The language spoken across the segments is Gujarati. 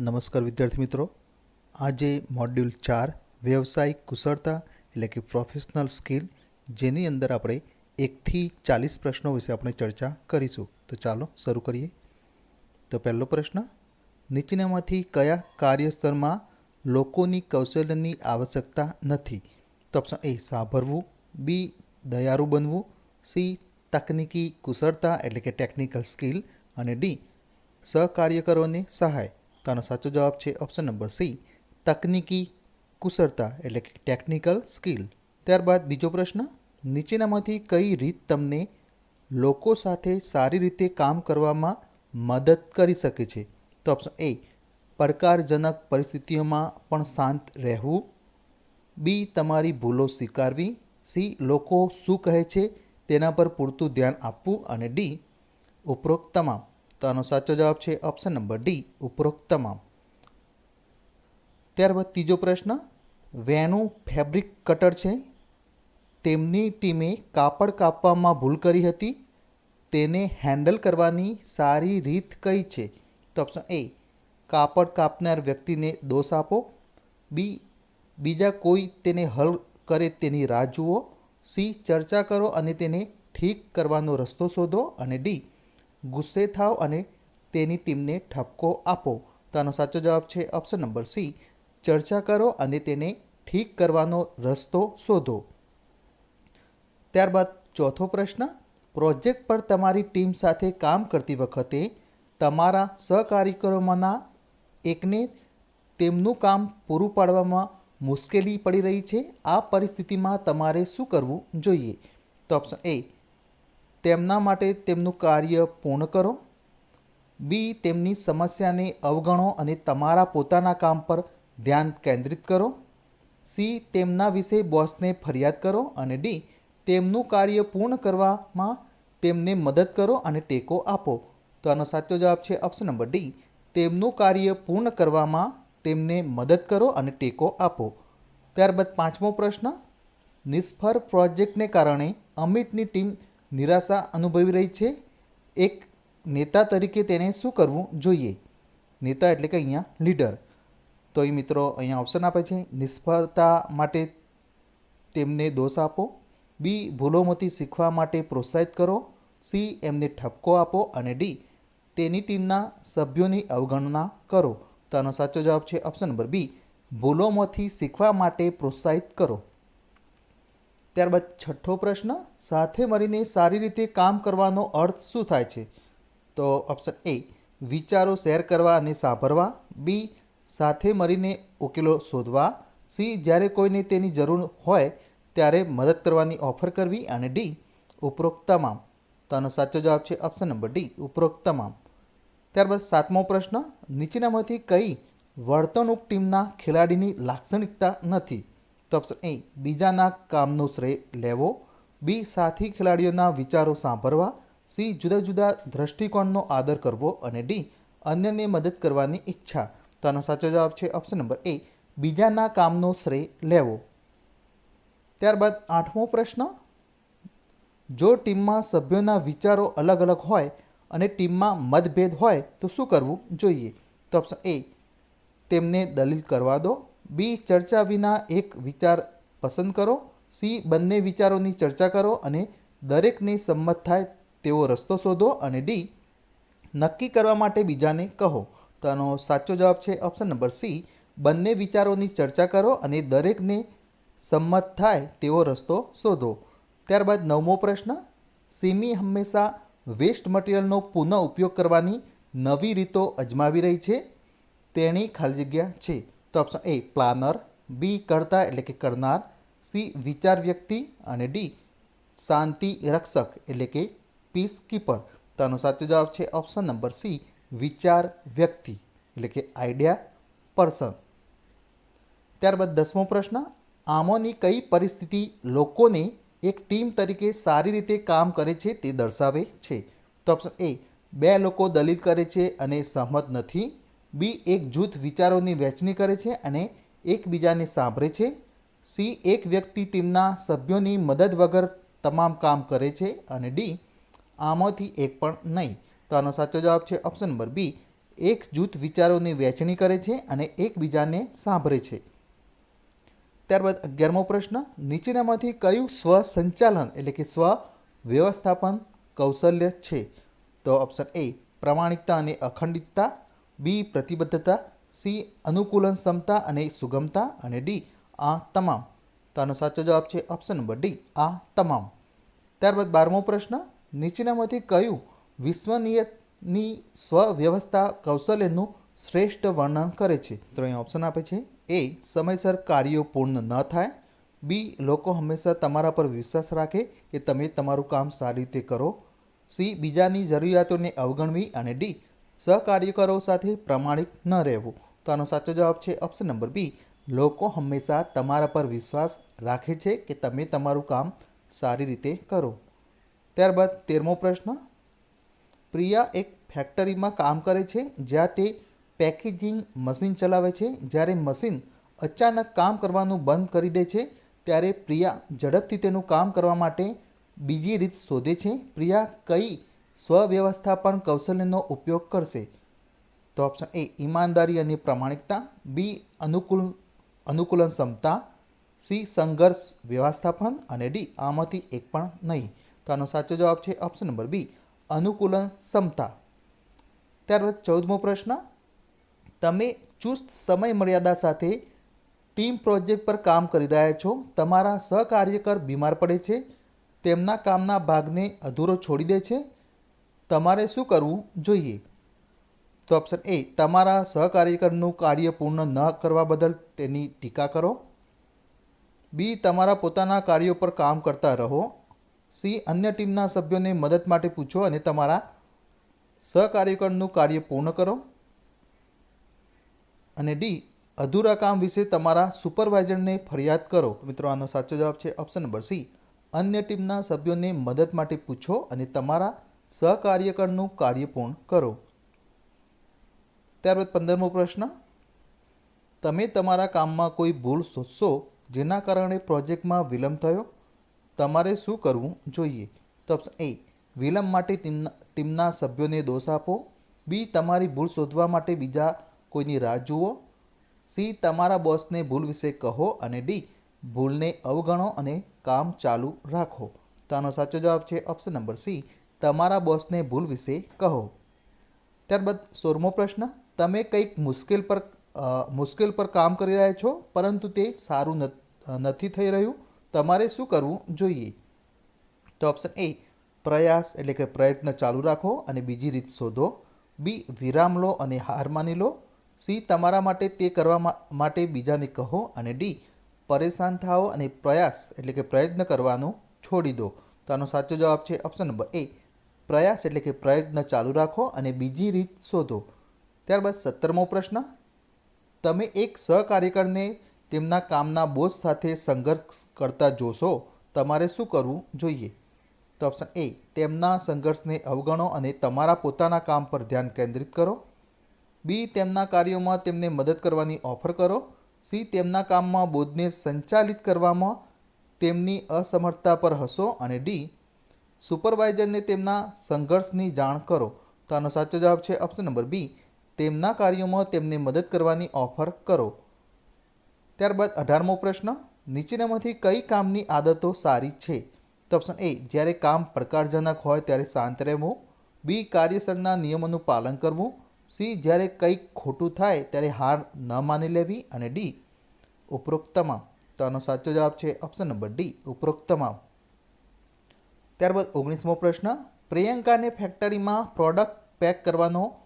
નમસ્કાર વિદ્યાર્થી મિત્રો. આજે મોડ્યુલ ચાર, વ્યવસાયિક કુશળતા એટલે કે પ્રોફેશનલ સ્કિલ જેની અંદર આપણે એકથી ચાલીસ પ્રશ્નો વિશે આપણે ચર્ચા કરીશું. તો ચાલો શરૂ કરીએ. તો પહેલો પ્રશ્ન, નીચેનામાંથી કયા કાર્યસ્થળમાં લોકોની કૌશલ્યની આવશ્યકતા નથી? તો ઓપ્શન એ સાંભળવું. બી દયારૂ બનવું. સી તકનિકી કુશળતા એટલે કે ટેકનિકલ સ્કિલ અને ડી સહકાર્યકરોને સહાય. તો આનો સાચો જવાબ છે ઓપ્શન નંબર સી તકનિકી કુશળતા એટલે કે ટેકનિકલ સ્કિલ ત્યારબાદ બીજો પ્રશ્ન, નીચેનામાંથી કઈ રીત તમને લોકો સાથે સારી રીતે કામ કરવામાં મદદ કરી શકે છે? તો ઓપ્શન એ પડકારજનક પરિસ્થિતિઓમાં પણ શાંત રહેવું. બી તમારી ભૂલો સ્વીકારવી. સી લોકો શું કહે છે તેના પર પૂરતું ધ્યાન આપવું. અને ડી ઉપરોક્ત તમામ. તો આનો સાચો જવાબ છે ઓપ્શન નંબર ડી ઉપરોક્ત તમામ. ત્યારબાદ ત્રીજો પ્રશ્ન, વેણુ ફેબ્રિક કટર છે. તેમની ટીમે કાપડ કાપવામાં ભૂલ કરી હતી. તેને હેન્ડલ કરવાની સારી રીત કઈ છે? તો ઓપ્શન એ કાપડ કાપનાર વ્યક્તિને દોષ આપો. બી બીજા કોઈ તેને હલ કરે તેની રાહ જુઓ. સી ચર્ચા કરો અને તેને ઠીક કરવાનો રસ્તો શોધો. અને ડી ગુસ્સે થાવ અને તેની ટીમને ઠપકો આપો. તો આનો સાચો જવાબ છે ઓપ્શન નંબર સી ચર્ચા કરો અને તેને ઠીક કરવાનો રસ્તો શોધો. ત્યારબાદ ચોથો પ્રશ્ન. પ્રોજેક્ટ પર તમારી ટીમ સાથે કામ કરતી વખતે તમારા સહકાર્યકરોમાંના એકને તેમનું કામ પૂરું પાડવામાં મુશ્કેલી પડી રહી છે. આ પરિસ્થિતિમાં તમારે શું કરવું જોઈએ? તો ઓપ્શન એ તેમના માટે તેમનું કાર્ય પૂર્ણ કરો. બી તેમની સમસ્યાને અવગણો અને તમારા પોતાના કામ પર ધ્યાન કેન્દ્રિત કરો. સી તેમના વિશે બોસને ફરિયાદ કરો અને ડી તેમનું કાર્ય પૂર્ણ કરવામાં તેમને મદદ કરો અને ટેકો આપો. તો આનો સાચો જવાબ છે ઓપ્શન નંબર ડી તેમનું કાર્ય પૂર્ણ કરવામાં તેમને મદદ કરો અને ટેકો આપો. ત્યારબાદ પાંચમો પ્રશ્ન. નિષ્ફળ પ્રોજેક્ટને કારણે અમિતની ટીમ નિરાશા અનુભવી રહી છે. એક નેતા તરીકે તેને શું કરવું જોઈએ? નેતા એટલે કે અહીંયા લીડર. તો એ મિત્રો અહીંયા ઓપ્શન આપે છે. નિષ્ફળતા માટે તેમને દોષ આપો. બી, ભૂલોમાંથી શીખવા માટે પ્રોત્સાહિત કરો. સી, એમને ઠપકો આપો. અને ડી, તેની ટીમના સભ્યોની અવગણના કરો. તો આનો સાચો જવાબ છે ઓપ્શન નંબર બી. ભૂલોમાંથી શીખવા માટે પ્રોત્સાહિત કરો. ત્યારબાદ છઠ્ઠો પ્રશ્ન, સાથે મળીને સારી રીતે કામ કરવાનો અર્થ શું થાય છે? તો ઓપ્શન એ વિચારો શેર કરવા અને સાંભળવા. બી સાથે મળીને ઉકેલો શોધવા. સી જ્યારે કોઈને તેની જરૂર હોય ત્યારે મદદ કરવાની ઓફર કરવી અને ડી ઉપરોક્ત તમામ. તો આનો સાચો જવાબ છે ઓપ્શન નંબર ડી ઉપરોક્ત તમામ. ત્યારબાદ સાતમો પ્રશ્ન, નીચેનામાંથી કઈ વર્તણૂક ટીમના ખેલાડીની લાક્ષણિકતા નથી? તો ઓપ્શન એ બીજાના કામનો શ્રેય લેવો, બી સાથી ખેલાડીઓના વિચારો સાંભળવા, સી જુદા જુદા દ્રષ્ટિકોણનો આદર કરવો અને ડી અન્યને મદદ કરવાની ઈચ્છા. તો આનો સાચો જવાબ છે ઓપ્શન નંબર એ બીજાના કામનો શ્રેય લેવો. ત્યારબાદ આઠમો પ્રશ્ન, જો ટીમમાં સભ્યોના વિચારો અલગ અલગ હોય અને ટીમમાં મતભેદ હોય તો શું કરવું જોઈએ? તો ઓપ્શન એ તેમને દલીલ કરવા દો. બી, ચર્ચા વિના એક વિચાર પસંદ કરો. સી, બંને વિચારોની ચર્ચા કરો અને દરેકને સંમત થાય તેવો રસ્તો શોધો અને ડી, નક્કી કરવા માટે બીજાને કહો. તો આનો સાચો જવાબ છે ઓપ્શન નંબર સી, બંને વિચારોની ચર્ચા કરો અને દરેકને સંમત થાય તેવો રસ્તો શોધો. ત્યારબાદ નવમો પ્રશ્ન, સિમી હંમેશા વેસ્ટ મટીરિયલનો પુનઃ ઉપયોગ કરવાની નવી રીતો અજમાવી રહી છે. તેની ખાલી જગ્યા છે. તો ઓપ્શન એ પ્લાનર બી કરતા એટલે કે કરનાર સી વિચાર વ્યક્તિ અને ડી શાંતિ રક્ષક એટલે કે પીસ કીપર તો આનો સાચો જવાબ છે ઓપ્શન નંબર સી વિચાર વ્યક્તિ એટલે કે આઈડિયા પર્સન ત્યારબાદ દસમો પ્રશ્ન, આમોની કઈ પરિસ્થિતિ લોકોને એક ટીમ તરીકે સારી રીતે કામ કરે છે તે દર્શાવે છે? તો ઓપ્શન એ બે લોકો દલીલ કરે છે અને સહમત નથી. બી એક જૂથ વિચારોની વહેંચણી કરે છે અને એકબીજાને સાંભળે છે. સી એક વ્યક્તિ ટીમના સભ્યોની મદદ વગર તમામ કામ કરે છે અને ડી આમાંથી એક પણ નહીં. તો આનો સાચો જવાબ છે ઓપ્શન નંબર બી. એક જૂથ વિચારોની વહેંચણી કરે છે અને એકબીજાને સાંભળે છે. ત્યારબાદ અગિયારમો પ્રશ્ન. નીચેનામાંથી કયું સ્વ સંચાલન એટલે કે સ્વ વ્યવસ્થાપન કૌશલ્ય છે? તો ઓપ્શન એ પ્રામાણિકતા અને અખંડિતતા. બી પ્રતિબદ્ધતા, સી અનુકૂલન ક્ષમતા અને સુગમતા અને ડી આ તમામ. તો આનો સાચો જવાબ છે ઓપ્શન નંબર ડી, આ તમામ. ત્યારબાદ બારમો પ્રશ્ન, નીચેનામાંથી કયું વિશ્વનીયની સ્વવ્યવસ્થા કૌશલ્યનું શ્રેષ્ઠ વર્ણન કરે છે? તો અહીં ઓપ્શન આપે છે એ, સમયસર કાર્યો પૂર્ણ ન થાય. બી, લોકો હંમેશા તમારા પર વિશ્વાસ રાખે કે તમે તમારું કામ સારી રીતે કરો. સી, બીજાની જરૂરિયાતોને અવગણવી. અને ડી સહકાર્યકરો સાથે પ્રમાણિક ન રહેવું. તો આનો સાચો જવાબ છે ઓપ્શન નંબર બી લોકો હંમેશા તમારા પર વિશ્વાસ રાખે છે કે તમે તમારું કામ સારી રીતે કરો. ત્યારબાદ તેરમો પ્રશ્ન. પ્રિયા એક ફેક્ટરીમાં કામ કરે છે જ્યાં તે પેકેજિંગ મશીન ચલાવે છે. જ્યારે મશીન અચાનક કામ કરવાનું બંધ કરી દે છે, ત્યારે પ્રિયા ઝડપથી તેનું કામ કરવા માટે બીજી રીત શોધે છે. પ્રિયા કઈ સ્વવ્યવસ્થાપન કૌશલ્યનો ઉપયોગ કરશે. તો ઓપ્શન એ ઈમાનદારી અને પ્રામાણિકતા. બી અનુકૂળ અનુકૂલન ક્ષમતા સી સંઘર્ષ, વ્યવસ્થાપન. અને ડી આમાંથી એક પણ નહીં. તો આનો સાચો જવાબ છે ઓપ્શન નંબર બી અનુકૂલન ક્ષમતા ત્યારબાદ ચૌદમો પ્રશ્ન. તમે ચુસ્ત સમય મર્યાદા સાથે ટીમ પ્રોજેક્ટ પર કામ કરી રહ્યા છો. તમારા સહકાર્યકર બીમાર પડે છે. તેમના કામના ભાગને અધૂરો છોડી દે છે. તમારે શું કરવું જોઈએ? તો ઓપ્શન એ તમારા સહકાર્યકરનું કાર્ય પૂર્ણ ન કરવા બદલ તેની ટીકા કરો. બી તમારા પોતાના કાર્યો પર કામ કરતા રહો. સી અન્ય ટીમના સભ્યોને મદદ માટે પૂછો અને તમારા સહકાર્યકરનું કાર્ય પૂર્ણ કરો. અને ડી અધૂરા કામ વિશે તમારા સુપરવાઇઝરને ફરિયાદ કરો. મિત્રો, આનો સાચો જવાબ છે ઓપ્શન નંબર સી અન્ય ટીમના સભ્યોને મદદ માટે પૂછો અને તમારા સહકાર્યકરનું કાર્ય પૂર્ણ કરો. ત્યારબાદ પંદરમો પ્રશ્ન. તમે તમારા કામમાં કોઈ ભૂલ શોધશો જેના કારણે પ્રોજેક્ટમાં વિલંબ થયો? તમારે શું કરવું જોઈએ? તો ઓપ્શન એ, વિલંબ માટે ટીમના સભ્યોને દોષ આપો. બી, તમારી ભૂલ શોધવા માટે બીજા કોઈની રાહ જુઓ. સી, તમારા બોસને ભૂલ વિશે કહો અને ડી, ભૂલને અવગણો અને કામ ચાલુ રાખો. તો આનો સાચો જવાબ છે ઓપ્શન નંબર સી તમારા બોસને ભૂલ વિશે કહો. ત્યારબાદ સોળમો પ્રશ્ન, તમે કંઈક મુશ્કેલ પર મુશ્કેલ પર કામ કરી રહ્યા છો, પરંતુ તે સારું નથી થઈ રહ્યું, તમારે શું કરવું જોઈએ? તો ઓપ્શન એ પ્રયાસ એટલે કે પ્રયત્ન ચાલુ રાખો અને બીજી રીત શોધો. બી વિરામ લો અને હાર માની લો. સી તમારા માટે તે કરવા માટે બીજાને કહો અને ડી પરેશાન થાઓ અને પ્રયાસ એટલે કે પ્રયત્ન કરવાનું છોડી દો. તો આનો સાચો જવાબ છે ઓપ્શન નંબર એ પ્રયાસ એટલે કે પ્રયત્ન ચાલુ રાખો અને બીજી રીત શોધો. ત્યારબાદ સત્તરમો પ્રશ્ન, તમે એક સહકાર્યકરને તેમના કામના બોજ સાથે સંઘર્ષ કરતા જોશો, તમારે શું કરવું જોઈએ? તો ઓપ્શન એ, તેમના સંઘર્ષને અવગણો અને તમારા પોતાના કામ પર ધ્યાન કેન્દ્રિત કરો. બી, તેમના કાર્યોમાં તેમને મદદ કરવાની ઓફર કરો. સી, તેમના કામમાં બોધને સંચાલિત કરવામાં તેમની અસમર્થતા પર હસો અને ડી સુપરવાઇઝરને તેમના સંઘર્ષની જાણ કરો. તો આનો સાચો જવાબ છે ઓપ્શન નંબર બી તેમના કાર્યોમાં તેમને મદદ કરવાની ઓફર કરો. ત્યારબાદ અઢારમો પ્રશ્ન. નીચેનામાંથી કઈ કામની આદતો સારી છે? તો ઓપ્શન એ જ્યારે કામ પડકારજનક હોય ત્યારે શાંત રહેવું. બી કાર્યસ્થળના નિયમોનું પાલન કરવું. સી જ્યારે કંઈક ખોટું થાય ત્યારે હાર ન માની લેવી. અને ડી ઉપરોક્ત તમામ તો આનો સાચો જવાબ છે ઓપ્શન નંબર ડી ઉપરોક્ત તમામ ત્યારબાદ ઓગણીસમો પ્રશ્ન, પ્રિયંકાને ફેક્ટરીમાં પ્રોડક્ટ પેક કરવાનો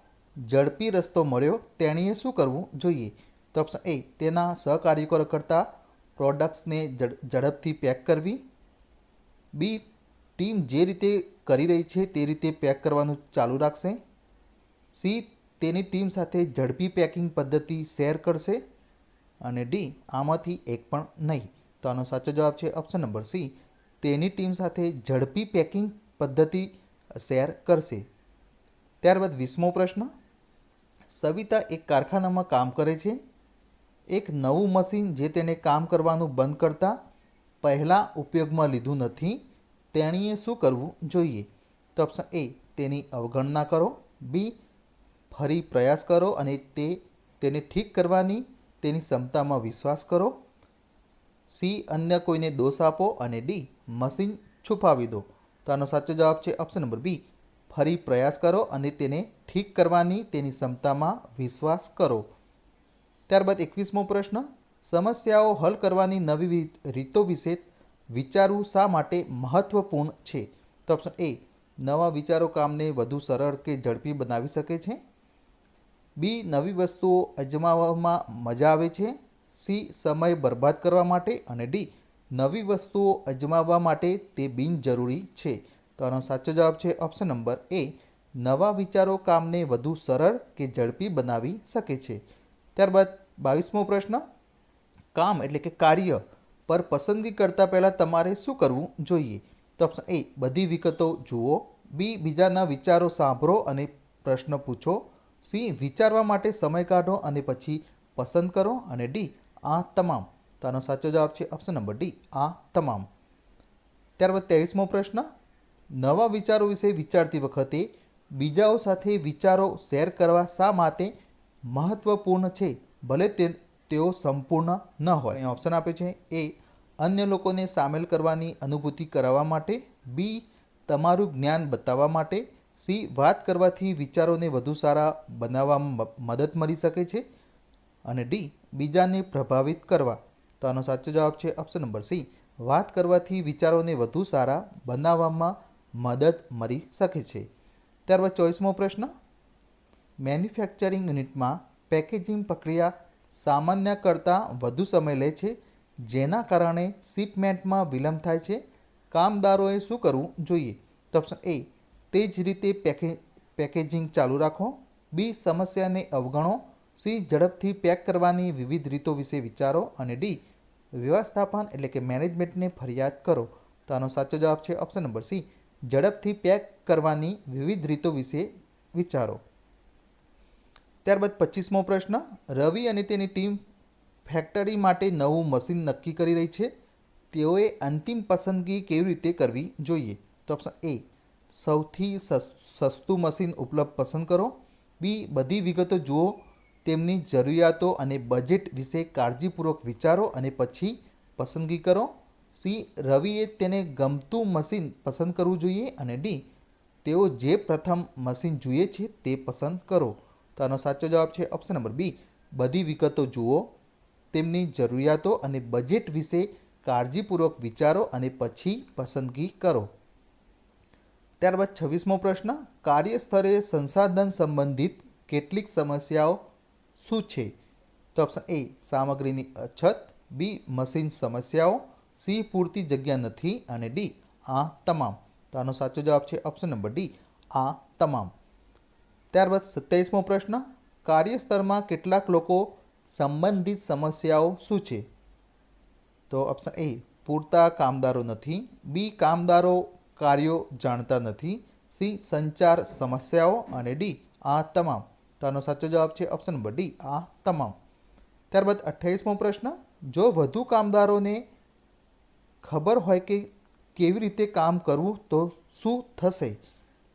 ઝડપી રસ્તો મળ્યો, તેણીએ શું કરવું જોઈએ? તો ઓપ્શન એ, તેના સહકાર્યકરો કરતાં પ્રોડક્ટ્સને ઝડપથી પેક કરવી. બી, ટીમ જે રીતે કરી રહી છે તે રીતે પેક કરવાનું ચાલુ રાખશે. સી, તેની ટીમ સાથે ઝડપી પેકિંગ પદ્ધતિ શેર કરશે. અને ડી, આમાંથી એક પણ નહીં. તો આનો સાચો જવાબ છે ઓપ્શન નંબર સી તેની ટીમ સાથે ઝડપી પેકિંગ પદ્ધતિ શેર કરશે. ત્યારબાદ વીસમો પ્રશ્ન, સવિતા એક કારખાનામાં કામ કરે છે. એક નવું મશીન જે તેને કામ કરવાનું બંધ કરતાં પહેલાં ઉપયોગમાં લીધું નથી, તેણીએ શું કરવું જોઈએ? તો ઓપ્શન એ તેની અવગણના કરો. બી ફરી પ્રયાસ કરો અને તે તેને ઠીક કરવાની, તેની ક્ષમતામાં વિશ્વાસ કરો. સી અન્ય કોઈને દોષ આપો અને ડી મશીન છુપાવી દો. તો આનો સાચો જવાબ છે ઓપ્શન નંબર બી ફરી પ્રયાસ કરો અને તેને ઠીક કરવાની તેની ક્ષમતામાં વિશ્વાસ કરો. ત્યારબાદ એકવીસમો પ્રશ્ન. સમસ્યાઓ હલ કરવાની નવી રીતો વિશે વિચારવું શા માટે મહત્વપૂર્ણ છે? તો ઓપ્શન એ નવા વિચારો કામને વધુ સરળ કે ઝડપી બનાવી શકે છે. બી નવી વસ્તુઓ અજમાવવામાં મજા આવે છે. સી સમય બરબાદ કરવા માટે અને ડી નવી વસ્તુઓ અજમાવવા માટે તે બિનજરૂરી છે. તો આનો સાચો જવાબ છે ઓપ્શન નંબર એ નવા વિચારો કામને વધુ સરળ કે ઝડપી બનાવી શકે છે. ત્યારબાદ બાવીસમો પ્રશ્ન. કામ એટલે કે કાર્ય પર પસંદગી કરતાં પહેલાં તમારે શું કરવું જોઈએ? તો ઓપ્શન એ બધી વિગતો જુઓ. બી બીજાના વિચારો સાંભળો અને પ્રશ્ન પૂછો. સી વિચારવા માટે સમય કાઢો અને પછી પસંદ કરો. અને ડી આ તમામ. તો આનો સાચો જવાબ છે ઓપ્શન નંબર ડી આ તમામ. ત્યારબાદ ત્રેવીસમો પ્રશ્ન. નવા વિચારો વિશે વિચારતી વખતે બીજાઓ સાથે વિચારો શેર કરવા શા માટે મહત્વપૂર્ણ છે? ભલે તે તેઓ સંપૂર્ણ ન હોય. અહીં ઓપ્શન આપે છે એ અન્ય લોકોને સામેલ કરવાની અનુભૂતિ કરાવવા માટે. બી તમારું જ્ઞાન બતાવવા માટે. સી વાત કરવાથી વિચારોને વધુ સારા બનાવવામાં મદદ મળી શકે છે. અને ડી બીજાને પ્રભાવિત કરવા. તો આનો સાચો જવાબ છે ઓપ્શન નંબર સી વાત કરવાથી વિચારોને વધુ સારા બનાવવામાં મદદ મળી શકે છે. ત્યારબાદ ચોવીસમો પ્રશ્ન. મેન્યુફેક્ચરિંગ યુનિટમાં પેકેજિંગ પ્રક્રિયા સામાન્ય કરતાં વધુ સમય લે છે, જેના કારણે શિપમેન્ટમાં વિલંબ થાય છે. કામદારોએ શું કરવું જોઈએ? તો ઓપ્શન એ તે જ રીતે પેકે પેકેજિંગ ચાલુ રાખો. બી સમસ્યાને અવગણો. સી, ઝડપથી પેક કરવાની વિવિધ રીતો વિશે વિચારો અને ડી, વ્યવસ્થાપન એટલે કે મેનેજમેન્ટને ફરિયાદ કરો. તો આનો સાચો જવાબ છે ઓપ્શન નંબર સી, ઝડપથી પેક કરવાની વિવિધ રીતો વિશે વિચારો. ત્યારબાદ પચીસમો પ્રશ્ન, રવિ અને તેની ટીમ ફેક્ટરી માટે નવું મશીન નક્કી કરી રહી છે. તેઓએ અંતિમ પસંદગી કેવી રીતે કરવી જોઈએ? તો ઓપ્શન એ, સૌથી સસ- સસ્તું મશીન ઉપલબ્ધ પસંદ કરો. બી, બધી વિગતો જુઓ તેમની જરૂરિયાતો અને બજેટ વિશે કાળજીપૂર્વક વિચારો અને પછી પસંદગી કરો. સી. રવિએ તેને ગમતું મશીન પસંદ કરવું જોઈએ અને ડી. તેઓ જે પ્રથમ મશીન જોઈએ છે તે પસંદ કરો. તો આનો સાચો જવાબ છે ઓપ્શન નંબર બી. બધી વિગતો જુઓ. તેમની જરૂરિયાતો અને બજેટ વિશે કાળજીપૂર્વક વિચારો અને પછી પસંદગી કરો. ત્યારબાદ છવ્વીસમો પ્રશ્ન, કાર્યસ્થળે સંસાધન સંબંધિત કેટલીક સમસ્યાઓ શું છે? તો ઓપ્શન એ સામગ્રીની અછત. બી મશીન સમસ્યાઓ. સી પૂરતી જગ્યા નથી. અને ડી આ તમામ. તો આનો સાચો જવાબ છે ઓપ્શન નંબર ડી આ તમામ. ત્યારબાદ સત્યાવીસમો પ્રશ્ન કાર્યસ્તરમાં કેટલાક લોકો સંબંધિત સમસ્યાઓ શું છે? તો ઓપ્શન એ પૂરતા કામદારો નથી. બી કામદારો કાર્યો જાણતા નથી. સી સંચાર સમસ્યાઓ. અને ડી આ તમામ. તો આનો સાચો જવાબ છે ઓપ્શન નંબર ડી. આ તમામ. ત્યારબાદ અઠ્યાવીસમો પ્રશ્ન, જો વધુ કામદારોને ખબર હોય કે કેવી રીતે કામ કરવું, તો શું થશે?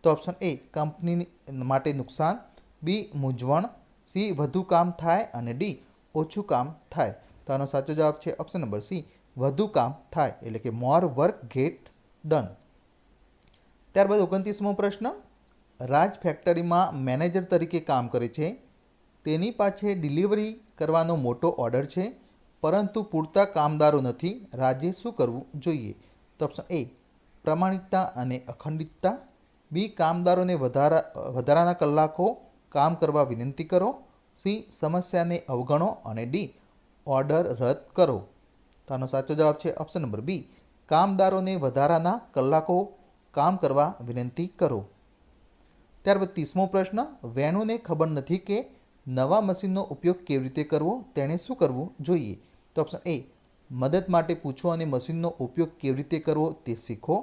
તો ઓપ્શન એ, કંપની માટે નુકસાન. બી, મૂંઝવણ. સી, વધુ કામ થાય. અને ડી, ઓછું કામ થાય. તો આનો સાચો જવાબ છે ઓપ્શન નંબર સી, વધુ કામ થાય. એટલે કે મોર વર્ક ગેટ ડન ત્યારબાદ ઓગણત્રીસમો પ્રશ્ન રાજ ફેક્ટરીમાં મેનેજર તરીકે કામ કરે છે. તેની પાસે ડિલિવરી કરવાનો મોટો ઓર્ડર છે. પરંતુ પૂરતા કામદારો નથી. રાજે શું કરવું જોઈએ? તો ઓપ્શન એ. પ્રમાણિકતા અને અખંડિતતા. બી. કામદારોને વધારા, વધારાના કલાકો કામ કરવા વિનંતી કરો. સી. સમસ્યાને અવગણો અને ડી. ઓર્ડર રદ કરો. તો આનો સાચો જવાબ છે ઓપ્શન નંબર બી. કામદારોને વધારાના કલાકો કામ કરવા વિનંતી કરો. ત્યારબાદ ત્રીસમો પ્રશ્ન, વેણુને ખબર નથી કે નવા મશીનનો ઉપયોગ કેવી રીતે કરવો, તેણે શું કરવું જોઈએ? તો ઓપ્શન એ મદદ માટે પૂછો અને મશીનનો ઉપયોગ કેવી રીતે કરવો તે શીખો.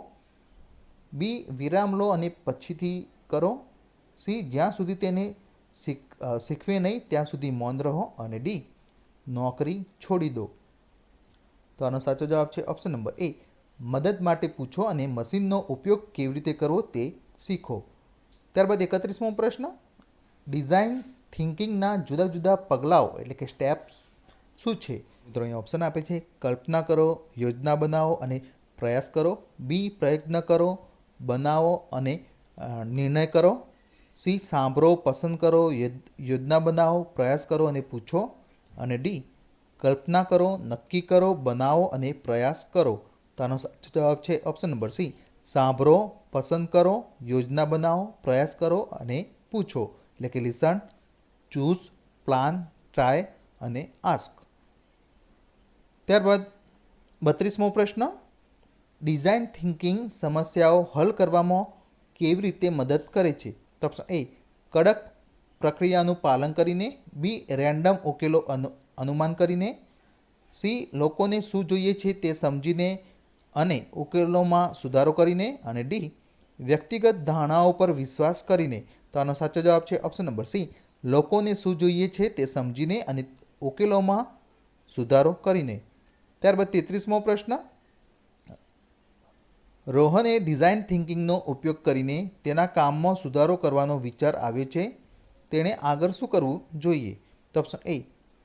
બી વિરામ લો અને પછીથી કરો. સી જ્યાં સુધી તેને શીખ શીખવે નહીં, ત્યાં સુધી મૌન રહો અને ડી નોકરી છોડી દો. તો આનો સાચો જવાબ છે ઓપ્શન નંબર એ મદદ માટે પૂછો અને મશીનનો ઉપયોગ કેવી રીતે કરવો તે શીખો. ત્યારબાદ એકત્રીસમો પ્રશ્ન ડિઝાઇન થિંકિંગના જુદા જુદા પગલાઓ એટલે કે સ્ટેપ્સ શું છે? મિત્રો, અહીંયા ઓપ્શન આપે છે, કલ્પના કરો, યોજના બનાવો અને પ્રયાસ કરો. બી પ્રયત્ન કરો, બનાવો અને નિર્ણય કરો. સી સાંભળો, પસંદ કરો યોજના બનાવો, પ્રયાસ કરો અને પૂછો. અને ડી કલ્પના કરો, નક્કી કરો, બનાવો અને પ્રયાસ કરો. તો આનો સાચો જવાબ છે ઓપ્શન નંબર સી સાંભળો, પસંદ કરો, યોજના બનાવો, પ્રયાસ કરો અને પૂછો. એટલે કે લિસન ચૂઝ પ્લાન ટ્રાય અને આસ્ક ત્યારબાદ બત્રીસમો પ્રશ્ન ડિઝાઇન થિંકિંગ સમસ્યાઓ હલ કરવામાં કેવી રીતે મદદ કરે છે? તો ઓપ્શન એ કડક પ્રક્રિયાનું પાલન કરીને. બી રેન્ડમ ઉકેલો અનુ, અનુમાન કરીને. સી લોકોને શું જોઈએ છે તે સમજીને. અને ઉકેલોમાં સુધારો કરીને અને ડી, વ્યક્તિગત ધારણાઓ પર વિશ્વાસ કરીને. તો આનો સાચો જવાબ છે ઓપ્શન નંબર સી, લોકોને શું જોઈએ છે તે સમજીને અને ઉકેલોમાં સુધારો કરીને. ત્યારબાદ તેત્રીસમો પ્રશ્ન, રોહને ડિઝાઇન થિંકિંગનો ઉપયોગ કરીને તેના કામમાં સુધારો કરવાનો વિચાર આવ્યો છે. તેણે આગળ શું કરવું જોઈએ? તો ઓપ્શન એ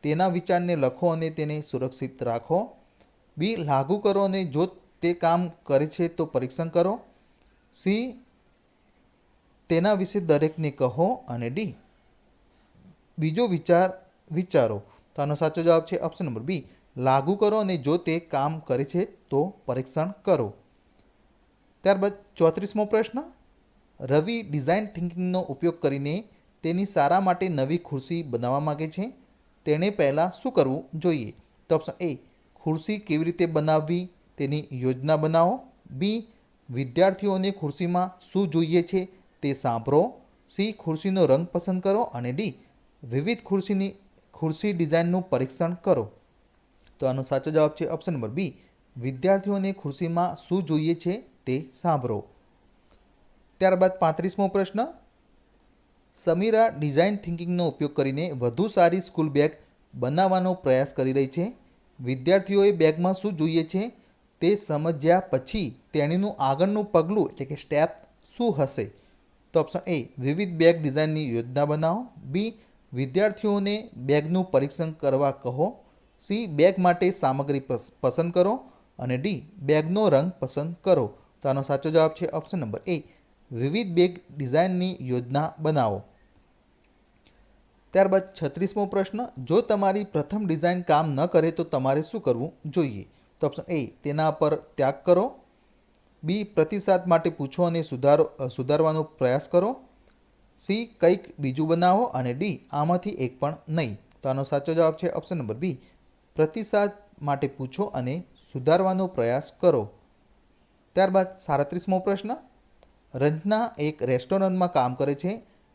તેના વિચારને લખો અને તેને સુરક્ષિત રાખો. બી લાગુ કરો અને જો તે કામ કરે છે તો પરીક્ષણ કરો. સી, તેના વિશે દરેકને કહો અને ડી. બીજો વિચાર, વિચારો. તો આનો સાચો જવાબ છે ઓપ્શન નંબર બી. લાગુ કરો અને જો તે કામ કરે છે તો પરીક્ષણ કરો. ત્યારબાદ ચોત્રીસમો પ્રશ્ન. રવિ ડિઝાઇન થિંકિંગનો ઉપયોગ કરીને તેની સારા માટે નવી ખુરશી બનાવવા માગે છે. તેણે પહેલાં શું કરવું જોઈએ? તો ઓપ્શન એ ખુરશી કેવી રીતે બનાવવી? તેની યોજના બનાવો. બી વિદ્યાર્થીઓને ખુરશીમાં શું જોઈએ છે તે સાંભળો. સી ખુરશીનો રંગ પસંદ કરો અને ડી વિવિધ ખુરશીની, ખુરશી ડિઝાઇનનું પરીક્ષણ કરો. તો આનો સાચો જવાબ છે ઓપ્શન નંબર બી વિદ્યાર્થીઓને ખુરશીમાં શું જોઈએ છે તે સાંભળો. ત્યારબાદ પાંત્રીસમો પ્રશ્ન, સમીરા ડિઝાઇન થિંકિંગનો ઉપયોગ કરીને વધુ સારી સ્કૂલ બેગ બનાવવાનો પ્રયાસ કરી રહી છે. વિદ્યાર્થીઓએ બેગમાં શું જોઈએ છે તે સમજ્યા પછી તેણીનું આગળનું પગલું એટલે કે સ્ટેપ શું હશે? તો ઓપ્શન એ વિવિધ બેગ ડિઝાઇનની યોજના બનાવો. બી વિદ્યાર્થીઓને બેગનું પરીક્ષણ કરવા કહો. સી બેગ માટે સામગ્રી પસ- પસંદ કરો. અને ડી બેગનો રંગ પસંદ કરો. તો આનો સાચો જવાબ છે ઓપ્શન નંબર એ વિવિધ બેગ ડિઝાઇનની યોજના બનાવો. ત્યારબાદ છત્રીસમો પ્રશ્ન, જો તમારી પ્રથમ ડિઝાઇન કામ ન કરે તો તમારે શું કરવું જોઈએ? તો ઓપ્શન એ તેના પર ત્યાગ કરો. બી પ્રતિસાદ માટે પૂછો અને સુધારો સુધારવાનો પ્રયાસ કરો. સી કંઈક બીજું બનાવો અને ડી આમાંથી એક પણ નહીં. તો આનો સાચો જવાબ છે ઓપ્શન નંબર બી પ્રતિસાદ માટે પૂછો અને સુધારવાનો પ્રયાસ કરો. ત્યારબાદ સાડત્રીસમો પ્રશ્ન. રંજના એક રેસ્ટોરન્ટમાં કામ કરે છે.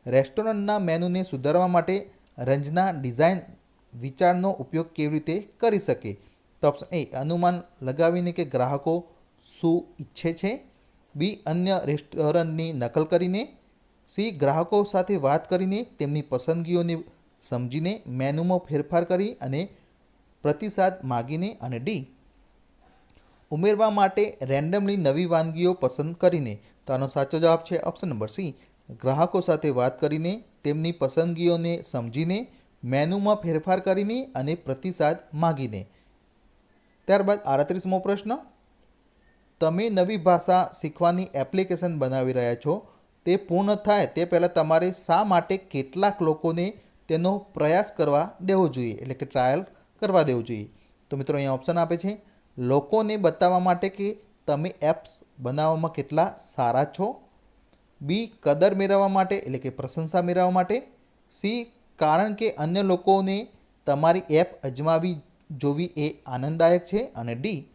રેસ્ટોરન્ટના મેનુને સુધારવા માટે રંજના ડિઝાઇન વિચારનો ઉપયોગ કેવી રીતે કરી શકે? તો ઓપ્શન એ અનુમાન લગાવીને કે ગ્રાહકો શું ઈચ્છે છે? બી, અન્ય રેસ્ટોરન્ટની નકલ કરીને. સી, ગ્રાહકો સાથે વાત કરીને તેમની પસંદગીઓને સમજીને મેનુમાં ફેરફાર કરી અને પ્રતિસાદ માગીને અને ડી, ઉમેરવા માટે રેન્ડમલી નવી વાનગીઓ પસંદ કરીને. તો આનો સાચો જવાબ છે ઓપ્શન નંબર સી, ગ્રાહકો સાથે વાત કરીને તેમની પસંદગીઓને સમજીને મેનુમાં ફેરફાર કરીને અને પ્રતિસાદ માગીને. ત્યારબાદ આડત્રીસમો પ્રશ્ન. તમે નવી ભાષા શીખવાની એપ્લિકેશન બનાવી રહ્યા છો. તે પૂર્ણ થાય તે પહેલાં તમારે શા માટે કેટલાક લોકોને તેનો પ્રયાસ કરવા દેવો જોઈએ? એટલે કે ટ્રાયલ કરવા દેવું જોઈએ. તો મિત્રો અહીંયા ઓપ્શન આપે છે. લોકોને બતાવવા માટે કે તમે એપ્સ બનાવવામાં કેટલા સારા છો. બી કદર મેળવવા માટે, એટલે કે પ્રશંસા મેળવવા માટે. સી કારણ કે અન્ય લોકોને તમારી એપ અજમાવી જોવી એ આનંદદાયક છે અને ડી,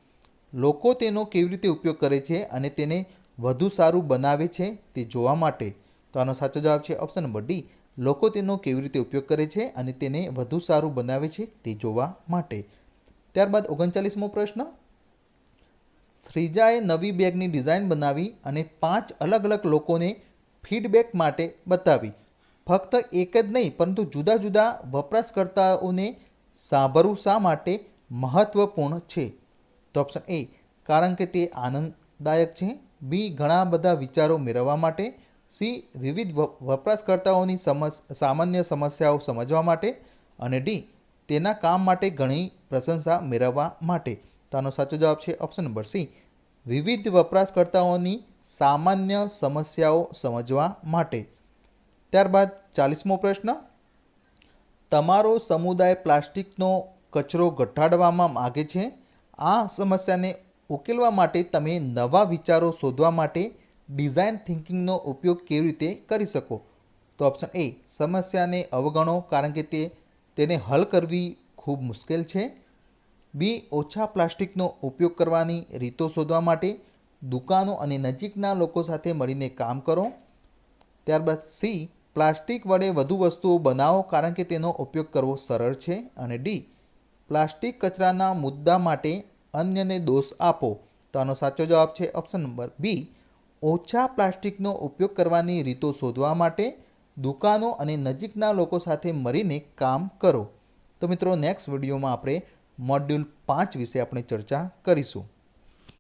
લોકો તેનો કેવી રીતે ઉપયોગ કરે છે અને તેને વધુ સારું બનાવે છે તે જોવા માટે? તો આનો સાચો જવાબ છે ઓપ્શન નંબર ડી, લોકો તેનો કેવી રીતે ઉપયોગ કરે છે અને તેને વધુ સારું બનાવે છે તે જોવા માટે? ત્યારબાદ ઓગણચાલીસમો પ્રશ્ન શ્રીજાએ નવી બેગની ડિઝાઇન બનાવી અને પાંચ અલગ અલગ લોકોને ફીડબેક માટે બતાવી. ફક્ત એક જ નહીં, પરંતુ જુદા જુદા વપરાશકર્તાઓને સાંભળવું શા માટે મહત્ત્વપૂર્ણ છે? તો ઓપ્શન એ કારણ કે તે આનંદદાયક છે. બી ઘણા બધા વિચારો મેળવવા માટે. સી વિવિધ વપરાશકર્તાઓની સમસ, સામાન્ય સમસ્યાઓ સમજવા માટે. અને ડી તેના કામ માટે ઘણી પ્રશંસા મેળવવા માટે. તો આનો સાચો જવાબ છે ઓપ્શન નંબર સી વિવિધ વપરાશકર્તાઓની સામાન્ય સમસ્યાઓ સમજવા માટે. ત્યારબાદ ચાલીસમો પ્રશ્ન તમારો સમુદાય પ્લાસ્ટિકનો કચરો ઘટાડવામાં માગે છે? આ સમસ્યાને ઉકેલવા માટે તમે નવા વિચારો શોધવા માટે ડિઝાઇન થિંકિંગનો ઉપયોગ કેવી રીતે કરી શકો? તો ઓપ્શન એ, સમસ્યાને અવગણો કારણ કે તે, તેને હલ કરવી ખૂબ મુશ્કેલ છે. બી, ઓછા પ્લાસ્ટિકનો ઉપયોગ કરવાની રીતો શોધવા માટે દુકાનો અને નજીકના લોકો સાથે મળીને કામ કરો. ત્યારબાદ સી પ્લાસ્ટિક વડે વધુ વસ્તુઓ બનાવો કારણ કે તેનો ઉપયોગ કરવો સરળ છે અને ડી, પ્લાસ્ટિક કચરાના મુદ્દા માટે અન્યને દોષ આપો. તો આનો સાચો જવાબ છે ઓપ્શન નંબર બી, ઓછા પ્લાસ્ટિકનો ઉપયોગ કરવાની રીતો શોધવા માટે દુકાનો અને નજીકના લોકો સાથે મળીને કામ કરો. તો મિત્રો, નેક્સ્ટ વિડીયોમાં આપણે મોડ્યુલ પાંચ વિશે આપણે ચર્ચા કરીશું.